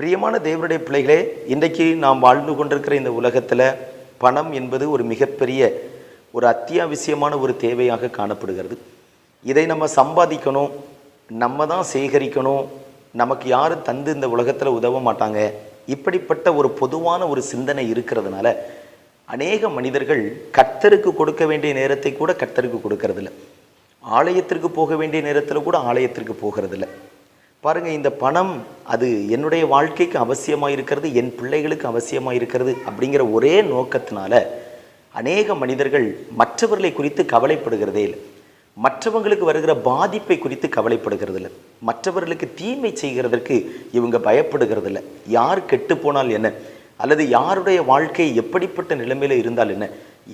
பிரியமான தேவனுடைய பிள்ளைகளே இன்றைக்கு நாம் வாழ்ந்து கொண்டிருக்கிற இந்த உலகத்தில் பணம் என்பது ஒரு மிகப்பெரிய ஒரு அத்தியாவசியமான ஒரு தேவையாக காணப்படுகிறது. இதை நம்ம சம்பாதிக்கணும் நம்ம தான் சேகரிக்கணும் நமக்கு யாரும் தந்து இந்த உலகத்தில் உதவ மாட்டாங்க இப்படிப்பட்ட ஒரு பொதுவான ஒரு சிந்தனை இருக்கிறதுனால அநேக மனிதர்கள் கர்த்தருக்கு கொடுக்க வேண்டிய நேரத்தை கூட கர்த்தருக்கு கொடுக்கறதில்ல. ஆலயத்திற்கு போக வேண்டிய நேரத்தில் கூட ஆலயத்திற்கு போகிறதில்ல. பாருங்க இந்த பணம் அது என்னுடைய வாழ்க்கைக்கு அவசியமாக இருக்கிறது என் பிள்ளைகளுக்கு அவசியமாக இருக்கிறது அப்படிங்கிற ஒரே நோக்கத்தினால அநேக மனிதர்கள் மற்றவர்களை குறித்து கவலைப்படுகிறதே இல்லை. மற்றவங்களுக்கு வருகிற பாதிப்பை குறித்து கவலைப்படுகிறது இல்லை. மற்றவர்களுக்கு தீமை செய்கிறதற்கு இவங்க பயப்படுகிறது இல்லை. யார் கெட்டு போனால் என்ன? அல்லது யாருடைய வாழ்க்கை எப்படிப்பட்ட நிலைமையில் இருந்தால் என்ன?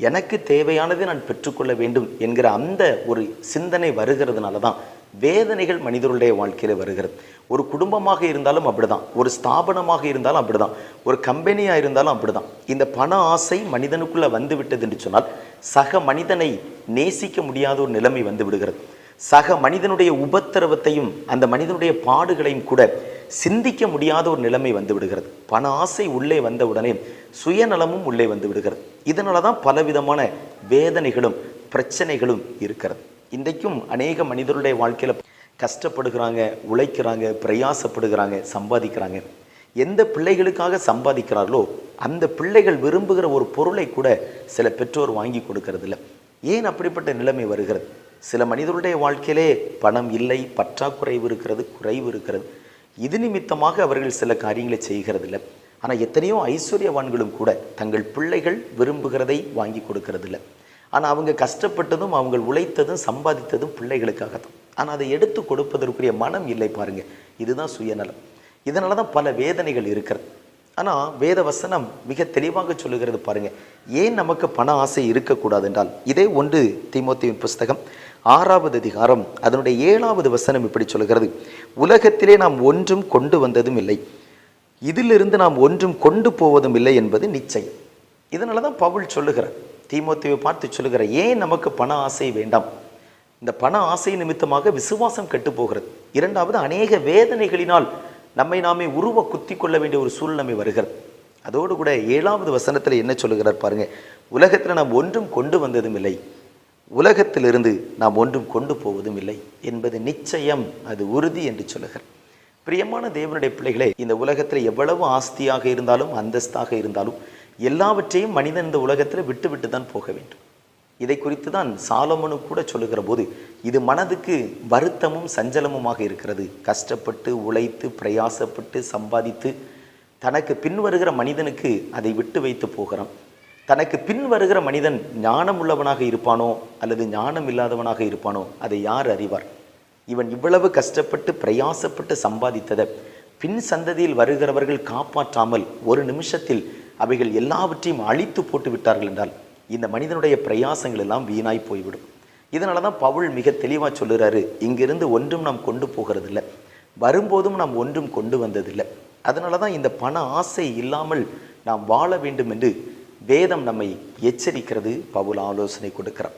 எனக்கு தேவையானதை நான் பெற்றுக்கொள்ள வேண்டும் என்கிற அந்த ஒரு சிந்தனை வருகிறதுனால தான் வேதனைகள் மனிதர்களுடைய வாழ்க்கையில வருகிறது. ஒரு குடும்பமாக இருந்தாலும் அப்படிதான். ஒரு ஸ்தாபனமாக இருந்தாலும் அப்படிதான். ஒரு கம்பெனியாக இருந்தாலும் அப்படிதான். இந்த பண ஆசை மனிதனுக்குள்ள வந்து விட்டது என்று சொன்னால் சக மனிதனை நேசிக்க முடியாத ஒரு நிலைமை வந்து விடுகிறது. சக மனிதனுடைய உபத்திரவத்தையும் அந்த மனிதனுடைய பாடுகளையும் கூட சிந்திக்க முடியாத ஒரு நிலைமை வந்து விடுகிறது. பண ஆசை உள்ளே வந்தவுடனே சுயநலமும் உள்ளே வந்து விடுகிறது. இதனால தான் பலவிதமான வேதனைகளும் பிரச்சனைகளும் இருக்கிறது. இன்றைக்கும் அநேக மனிதருடைய வாழ்க்கையில கஷ்டப்படுகிறாங்க உழைக்கிறாங்க பிரயாசப்படுகிறாங்க சம்பாதிக்கிறாங்க. எந்த பிள்ளைகளுக்காக சம்பாதிக்கிறார்களோ அந்த பிள்ளைகள் விரும்புகிற ஒரு பொருளை கூட சில பெற்றோர் வாங்கி கொடுக்கறதில்ல. ஏன் அப்படிப்பட்ட நிலைமை வருகிறது? சில மனிதருடைய வாழ்க்கையிலே பணம் இல்லை பற்றாக்குறைவு இருக்கிறது குறைவு இருக்கிறது. இது நிமித்தமாக அவர்கள் சில காரியங்களை செய்கிறதில்ல. ஆனால் எத்தனையோ ஐஸ்வர்யவான்களும் கூட தங்கள் பிள்ளைகள் விரும்புகிறதை வாங்கி கொடுக்கறதில்ல. ஆனால் அவங்க கஷ்டப்பட்டதும் அவங்க உழைத்ததும் சம்பாதித்ததும் பிள்ளைகளுக்காக தான் ஆனால் அதை எடுத்து கொடுப்பதற்குரிய மனம் இல்லை பாருங்கள் இதுதான் சுயநலம். இதனால தான் பல வேதனைகள் இருக்கிறது. ஆனால் வேத வசனம் மிக தெளிவாக சொல்லுகிறது பாருங்கள் ஏன் நமக்கு பண ஆசை இருக்கக்கூடாது என்றால் இதே ஒன்று திமுத்தியின் புஸ்தகம் ஆறாவது அதிகாரம் அதனுடைய ஏழாவது வசனம் இப்படி சொல்கிறது உலகத்திலே நாம் ஒன்றும் கொண்டு வந்ததும் இல்லை. இதிலிருந்து நாம் ஒன்றும் கொண்டு போவதும் இல்லை என்பது நிச்சயம். இதனால தான் பவுல் சொல்லுகிறார். தீமோத்தேவை பார்த்து சொல்லுகிற ஏன் நமக்கு பண ஆசை வேண்டாம்? இந்த பண ஆசை நிமித்தமாக விசுவாசம் கெட்டு போகிறது இரண்டாவது அநேக வேதனைகளினால் நம்மை நாமே உருவ குத்தி கொள்ள வேண்டிய ஒரு சூழ்நிலை வருகிறது. அதோடு கூட ஏழாவது வசனத்தில் என்ன சொல்லுகிறார் பாருங்க. உலகத்தில் நாம் ஒன்றும் கொண்டு வந்ததும் இல்லை. உலகத்திலிருந்து நாம் ஒன்றும் கொண்டு போவதும் இல்லை என்பது நிச்சயம். அது உறுதி என்று சொல்லுகிறார். பிரியமான தேவனுடைய பிள்ளைகளே இந்த உலகத்தில் எவ்வளவு ஆஸ்தியாக இருந்தாலும் அந்தஸ்தாக இருந்தாலும் எல்லாவற்றையும் மனிதன் இந்த உலகத்தில் விட்டு விட்டு தான் போக வேண்டும். இதை குறித்து தான் சாலமனு கூட சொல்லுகிற போது இது மனதுக்கு வருத்தமும் சஞ்சலமுமாக இருக்கிறது. கஷ்டப்பட்டு உழைத்து பிரயாசப்பட்டு சம்பாதித்து தனக்கு பின் வருகிற மனிதனுக்கு அதை விட்டு வைத்து போகிறான் தனக்கு பின் வருகிற மனிதன் ஞானம் உள்ளவனாக இருப்பானோ அல்லது ஞானம் இல்லாதவனாக இருப்பானோ அதை யார் அறிவார்? இவன் இவ்வளவு கஷ்டப்பட்டு பிரயாசப்பட்டு சம்பாதித்ததை பின் சந்ததியில் வருகிறவர்கள் காப்பாற்றாமல் ஒரு நிமிஷத்தில் அவைகள் எல்லாவற்றையும் அழித்து போட்டு விட்டார்கள் என்றால் இந்த மனிதனுடைய பிரயாசங்கள் எல்லாம் வீணாய் போய்விடும். இதனால தான் பவுல் மிக தெளிவாக சொல்லுறாரு இங்கிருந்து ஒன்றும் நாம் கொண்டு போகிறதில்ல. வரும்போதும் நாம் ஒன்றும் கொண்டு வந்ததில்லை. அதனால தான் இந்த பண ஆசை இல்லாமல் நாம் வாழ வேண்டும் என்று வேதம் நம்மை எச்சரிக்கிறது. பவுல் ஆலோசனை கொடுக்கிறார்.